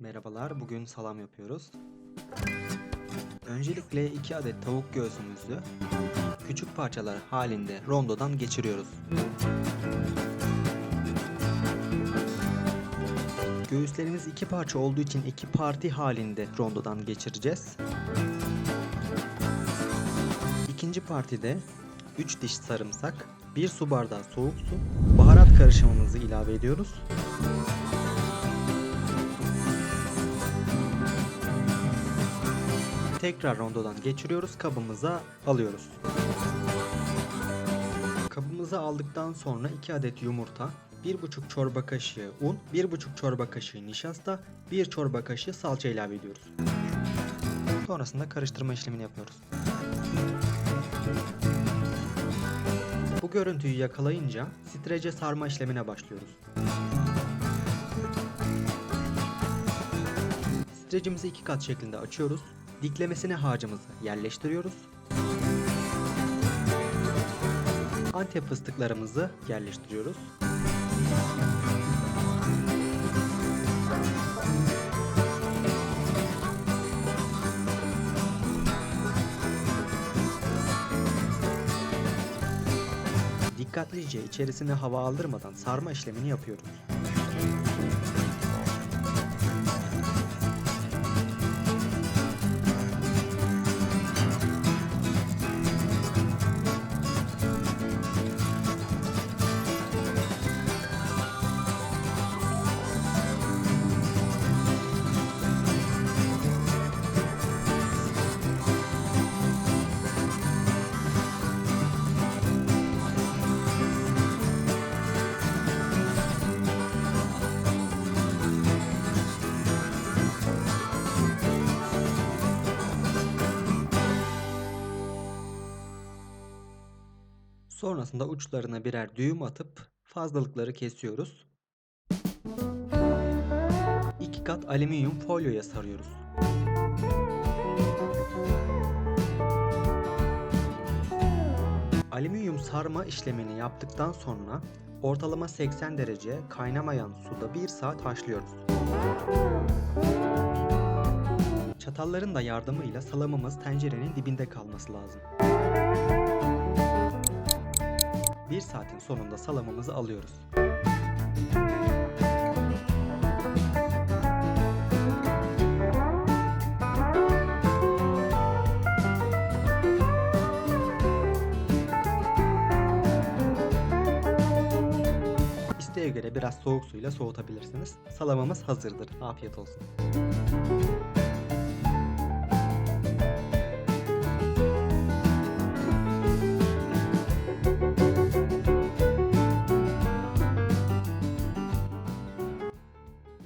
Merhabalar, bugün salam yapıyoruz. Öncelikle 2 adet tavuk göğsümüzü küçük parçalar halinde rondodan geçiriyoruz. Göğüslerimiz iki parça olduğu için iki parti halinde rondodan geçireceğiz. İkinci partide 3 diş sarımsak, 1 su bardağı soğuk su, baharat karışımımızı ilave ediyoruz. Tekrar rondodan geçiriyoruz, kabımıza alıyoruz. Kabımıza aldıktan sonra 2 adet yumurta, 1,5 çorba kaşığı un, 1,5 çorba kaşığı nişasta, 1 çorba kaşığı salça ilave ediyoruz. Sonrasında karıştırma işlemini yapıyoruz. Bu görüntüyü yakalayınca strece sarma işlemine başlıyoruz. Strecimizi iki kat şeklinde açıyoruz. Diklemesine harcımızı yerleştiriyoruz. Antep fıstıklarımızı yerleştiriyoruz. Dikkatlice içerisine hava aldırmadan sarma işlemini yapıyoruz. Sonrasında uçlarına birer düğüm atıp fazlalıkları kesiyoruz. İki kat alüminyum folyoya sarıyoruz. Alüminyum sarma işlemini yaptıktan sonra ortalama 80 derece kaynamayan suda 1 saat haşlıyoruz. Çatalların da yardımıyla salamımız tencerenin dibinde kalması lazım. Bir saatin sonunda salamımızı alıyoruz. İsteğe göre biraz soğuk suyla soğutabilirsiniz. Salamımız hazırdır. Afiyet olsun.